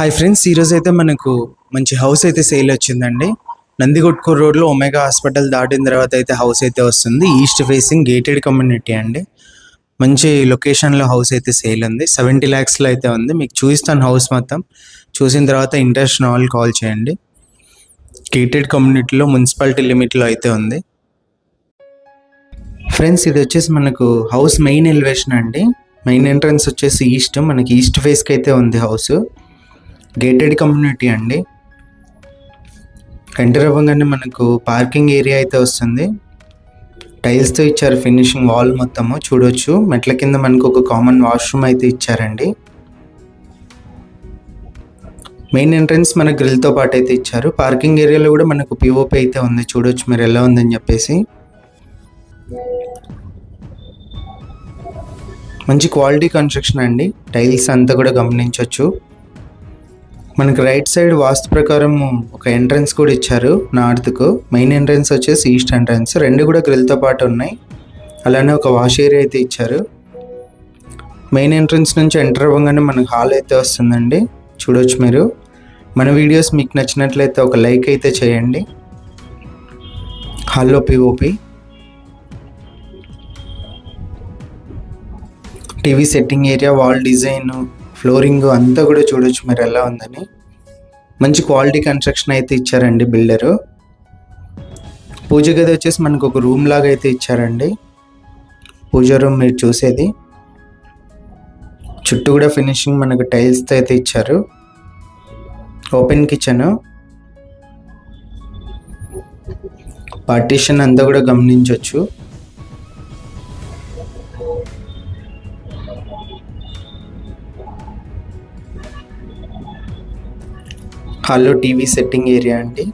Hi friends ఈరోజు అయితే మనకు మంచి హౌస్ అయితే సేల్ వచ్చిందండి. నందిగొట్కూరు రోడ్లో ఒమేగా హాస్పిటల్ దాటిన తర్వాత అయితే హౌస్ అయితే వస్తుంది. ఈస్ట్ ఫేసింగ్ గేటెడ్ కమ్యూనిటీ అండి. మంచి లొకేషన్లో హౌస్ అయితే సేల్ ఉంది. సెవెంటీ ల్యాక్స్లో అయితే ఉంది. మీకు చూపిస్తాను హౌస్ మొత్తం. చూసిన తర్వాత ఇంట్రెస్ట్ వాళ్ళు కాల్ చేయండి. గేటెడ్ కమ్యూనిటీలో మున్సిపాలిటీ లిమిట్లో అయితే ఉంది. ఫ్రెండ్స్ ఇది వచ్చేసి మనకు హౌస్ మెయిన్ ఎలివేషన్ అండి. మెయిన్ ఎంట్రన్స్ వచ్చేసి ఈస్ట్ మనకి ఈస్ట్ ఫేస్కి అయితే ఉంది హౌస్ గేటెడ్ కమ్యూనిటీ అండి. ఎంటర్ అవ్వగానే మనకు పార్కింగ్ ఏరియా అయితే వస్తుంది. టైల్స్తో ఇచ్చారు ఫినిషింగ్ వాల్ మొత్తము చూడొచ్చు. మెట్ల కింద మనకు ఒక కామన్ వాష్రూమ్ అయితే ఇచ్చారండి. మెయిన్ ఎంట్రన్స్ మన గ్రిల్తో పాటు అయితే ఇచ్చారు. పార్కింగ్ ఏరియాలో కూడా మనకు పిఓపి అయితే ఉంది చూడొచ్చు మీరు ఎలా ఉందని చెప్పేసి. మంచి క్వాలిటీ కన్స్ట్రక్షన్ అండి. టైల్స్ అంతా కూడా గమనించవచ్చు మనకి రైట్ సైడ్ వాస్తు ప్రకారం ఒక ఎంట్రన్స్ కూడా ఇచ్చారు నార్త్కు మెయిన్ ఎంట్రన్స్ వచ్చేసి ఈస్ట్ ఎంట్రన్స్ రెండు కూడా గ్రిల్తో పాటు ఉన్నాయి. అలానే ఒక వాష్ ఏరియా అయితే ఇచ్చారు. మెయిన్ ఎంట్రన్స్ నుంచి ఎంటర్ అవ్వగానే మనకు హాల్ అయితే వస్తుందండి. చూడొచ్చు మీరు. మన వీడియోస్ మీకు నచ్చినట్లయితే ఒక లైక్ అయితే చేయండి. హాల్లో POP TV setting area wall design flooring అంతా కూడా చూడొచ్చు మీరు ఎలా ఉందని. మంచి క్వాలిటీ కన్స్ట్రక్షన్ అయితే ఇచ్చారండి బిల్డరు. పూజ గది వచ్చేసి మనకు ఒక రూమ్ లాగా అయితే ఇచ్చారండి. పూజ రూమ్ మీరు చూసేది. చుట్టూ కూడా ఫినిషింగ్ మనకు టైల్స్తో అయితే ఇచ్చారు. Open kitchen. పార్టీషన్ అంతా కూడా గమనించవచ్చు హాల్లో టీవీ సెట్టింగ్ ఏరియా అండి.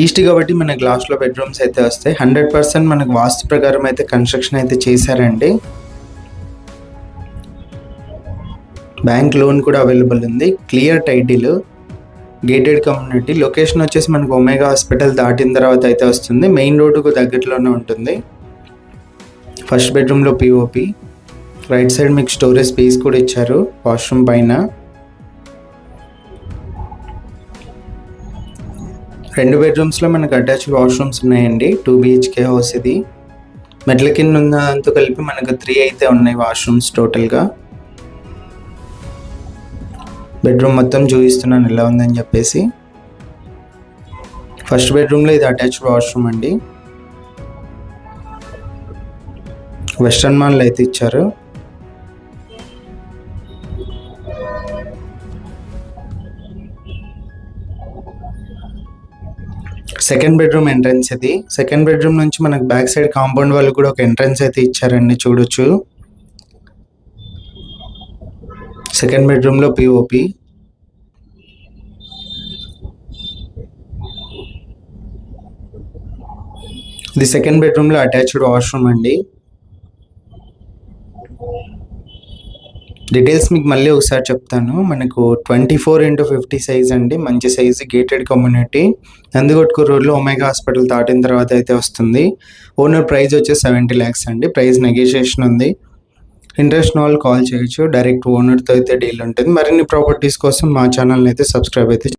ఈస్ట్ కాబట్టి మన గ్లాస్లో బెడ్రూమ్స్ అయితే వస్తాయి. హండ్రెడ్ పర్సెంట్ మనకు వాస్తు ప్రకారం అయితే కన్స్ట్రక్షన్ అయితే చేశారండి. బ్యాంక్ లోన్ కూడా అవైలబుల్ ఉంది. Clear title gated community. Location వచ్చేసి మనకు ఒమేగా హాస్పిటల్ దాటిన తర్వాత అయితే వస్తుంది. మెయిన్ రోడ్డుకు దగ్గరలోనే ఉంటుంది. ఫస్ట్ బెడ్రూమ్లో పిఓపి రైట్ సైడ్ మీకు స్టోరేజ్ స్పేస్ కూడా ఇచ్చారు. వాష్రూమ్ పైన. రెండు బెడ్రూమ్స్లో మనకు అటాచ్డ్ వాష్రూమ్స్ ఉన్నాయండి. టూ బిహెచ్కే హౌస్ ఇది. మెట్ల కింద ఉన్నంత కలిపి మనకు త్రీ అయితే ఉన్నాయి వాష్రూమ్స్ టోటల్గా బెడ్రూమ్ మొత్తం చూపిస్తున్నాను ఎలా ఉందని చెప్పేసి. ఫస్ట్ బెడ్రూమ్లో ఇది అటాచ్డ్ వాష్రూమ్ అండి. వెస్ట్రన్ మాల్లో అయితే ఇచ్చారు. సెకండ్ బెడ్రూమ్ ఎంట్రన్స్ ఇది. సెకండ్ బెడ్రూమ్ నుంచి మనకు బ్యాక్ సైడ్ కాంపౌండ్ వాళ్ళు కూడా ఒక ఎంట్రన్స్ అయితే ఇచ్చారండి చూడొచ్చు. సెకండ్ బెడ్రూమ్లో పిఓపి ఇది సెకండ్ బెడ్రూమ్లో అటాచ్డ్ వాష్రూమ్ అండి. డీటెయిల్స్ మీకు మళ్ళీ ఒకసారి చెప్తాను. మనకు twenty four into fifty size అండి. మంచి సైజ్ గేటెడ్ కమ్యూనిటీ నందికొట్కూరు రోడ్లో ఒమేగా హాస్పిటల్ దాటిన తర్వాత అయితే వస్తుంది. ఓనర్ ప్రైస్ వచ్చి సెవెంటీ ల్యాక్స్ అండి. ప్రైస్ నెగోషియేషన్ ఉంది. ఇంట్రెస్ట్ వాళ్ళు కాల్ చేయొచ్చు. డైరెక్ట్ ఓనర్తో అయితే డీల్ ఉంటుంది. మరిన్ని ప్రాపర్టీస్ కోసం మా ఛానల్ని అయితే సబ్స్క్రైబ్ అయితే